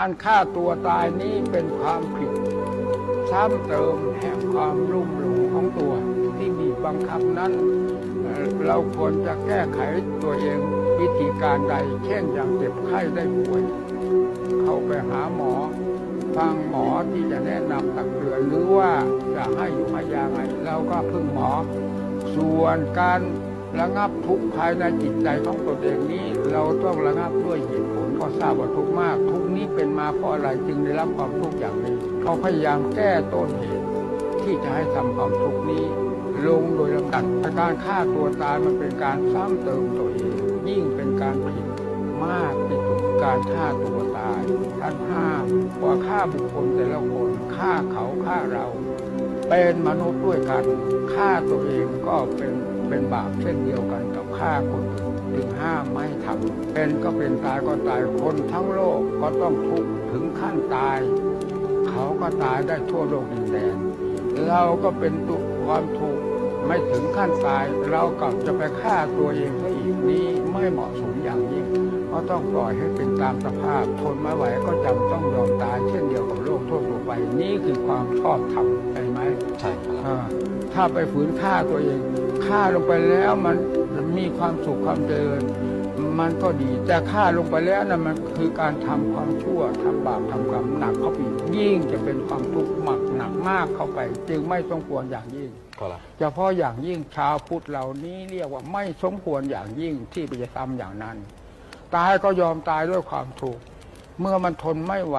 การฆ่าตัวตายนี้เป็นความผิด ซ้ำเติมแห่งความรุ่มหลงของตัว ที่มีบังคับนั้น เราควรจะแก้ไขตัวเองวิธีการใด เช่นอย่างเจ็บไข้ได้ป่วย เข้าไปหาหมอ ฟังหมอที่จะแนะนำตักเตือนหรือว่าจะให้อยู่ให้ยาไงเราก็พึ่งหมอ ส่วนการ ระงับทุกข์ภายในจิตใจของตนเองนี้ เราต้องระงับด้วยเหตุผลเพราะทราบว่าทุกมาก ทุกนี้เป็นมาเพราะอะไรจึงได้รับความทุกข์อย่างนี้ เขาพยายามแก้ต้นเหตุที่จะให้ทำความทุกข์นี้ ลงโดยลำดับการฆ่าตัวตายมันเป็นการซ้ำเติมตัวเอง ยิ่งเป็นการผิดมากที่สุดการฆ่าตัวตายท่านห้ามว่าฆ่าบุคคลแต่ละคนฆ่าเขาฆ่าเรา เป็นมนุษย์ด้วยกันฆ่าตัวเองก็เป็น เป็นบาปเช่นเดียวกันกับฆ่าคนอื่นถึงห้ามไม่ให้ทำเป็นก็เป็นตายก็ตายคนทั้งโลกก็ต้องทุกข์ถึงขั้นตาย เขาก็ตายได้ทั่วโลกดินแดนเราก็เป็นตัวความทุกข์ไม่ถึงขั้นตาย เรากลับจะไปฆ่าตัวเองซะอีกนี้ไม่เหมาะสมอย่างยิ่งก็ต้องปล่อยให้เป็นตามสภาพทนไม่ไหวก็จำต้องยอมตายเช่นเดียวกับโลกทั่วๆไป นี่คือความชอบธรรมใช่ไหมใช่ครับอ่าถ้าไปฝืนฆ่าตัวเอง ฆ่าลงไปแล้วมันมีความสุขความเจริญมันก็ดี แต่ฆ่าลงไปแล้วนะมันคือการทำความชั่วทำบาปทำกรรมหนักเข้าไปอีกยิ่งจะเป็นความทุกข์หมักหนักมากเข้าไป จึงไม่ต้องควรอย่างยิ่งครับเฉพาะอย่างยิ่งชาวพุทธเหล่านี้เรียกว่าไม่สมควรอย่างยิ่งที่ไปจะทำอย่างนั้น ตายก็ยอมตายด้วยความทุกข์เมื่อมันทนไม่ไหว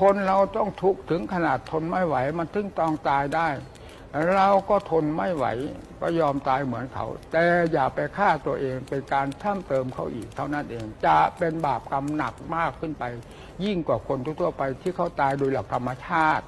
คนเราต้องทุกข์ถึงขนาดทนไม่ไหว มันถึงต้องตายได้ เราก็ทนไม่ไหวก็ยอมตายเหมือนเขา แต่อย่าไปฆ่าตัวเองเป็นการท่ำเติมเขาอีกเท่านั้นเอง จะเป็นบาปกรรมหนักมากขึ้นไป ยิ่งกว่าคนทั่วไปที่เขาตายโดยหลักธรรมชาติ